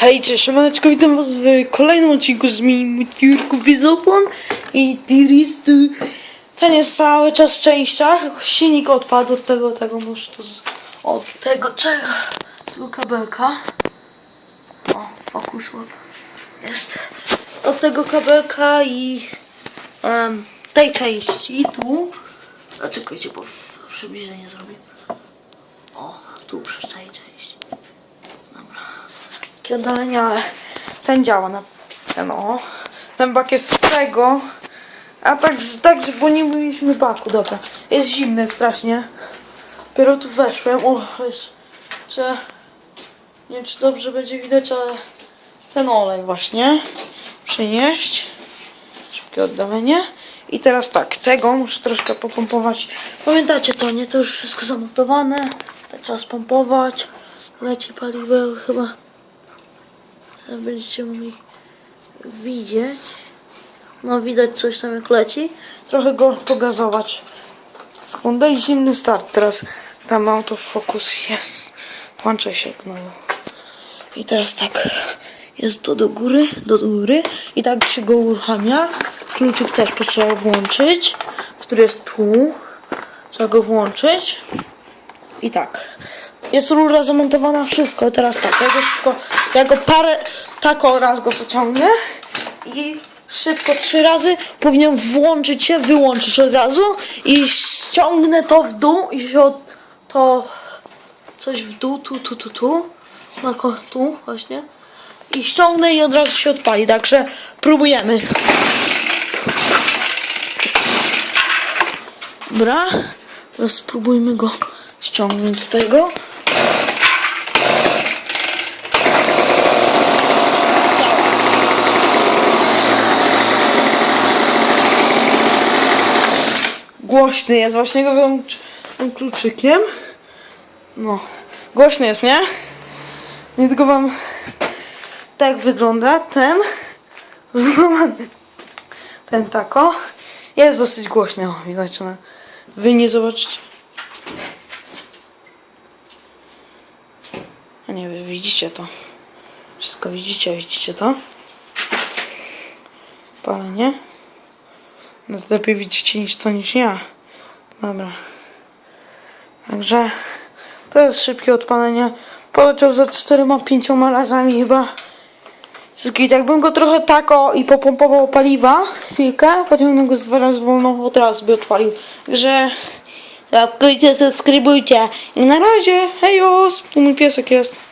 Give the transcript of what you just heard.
Hej, cześć, siemaneczko, witam was w kolejnym odcinku z miniaturków Bizopon i Tiristu. Ten jest cały czas w częściach, silnik odpadł od tego, tego muszę to z... od tego czego, tego kabelka. O, fokus. Jest. Od tego kabelka i em, tej części tu. A czekajcie, bo przybliżenie zrobię. O, tu przy tej części. Takie oddalenie, ale ten działa na ten o. Ten bak jest z tego. A tak, tak, bo nie mieliśmy baku, dobra. Jest zimny strasznie. Dopiero tu weszłem. O, jest. Czy, nie wiem czy dobrze będzie widać, ale ten olej właśnie przynieść. Szybkie oddalenie. I teraz tak, tego muszę troszkę popompować. Pamiętacie to, nie? To już wszystko zamontowane. Tak trzeba spompować. Leci paliwo chyba. Będziecie mogli widzieć. No widać coś tam jak leci. Trochę go pogazować. Sekundę i zimny start. Teraz tam autofokus jest. Włączę się znowu. I teraz tak. Jest to do góry, do góry. I tak się go uruchamia. Kluczyk też potrzeba włączyć. Który jest tu. Trzeba go włączyć. I tak. Jest rura zamontowana, wszystko. Teraz tak, ja go szybko, ja go parę, tak o raz go pociągnę i szybko trzy razy powinien włączyć się, wyłączyć od razu i ściągnę to w dół i się od, to coś w dół, tu, tu, tu, tu, na tu właśnie i ściągnę i od razu się odpali, także próbujemy. Dobra, teraz spróbujmy go ściągnąć z tego. Głośny jest, właśnie go wyłączyłem kluczykiem. No, głośny jest, nie? Nie tylko wam tak wygląda ten złamany. Ten tako. Jest dosyć głośny, o, widać, że wy nie zobaczycie. A nie, wy widzicie to. Wszystko widzicie, widzicie to? Palenie. No to lepiej widzicie niż co niż ja. Dobra. Także to jest szybkie odpalenie. Poleciał za 4-5 razami chyba. Wszystkich. Jakbym go trochę tak o i popompował paliwa chwilkę, pociągnął go z dwa razy wolno, od razu by odpalił. Także łapkujcie, subskrybujcie. I na razie, hejos, tu mój piesek jest.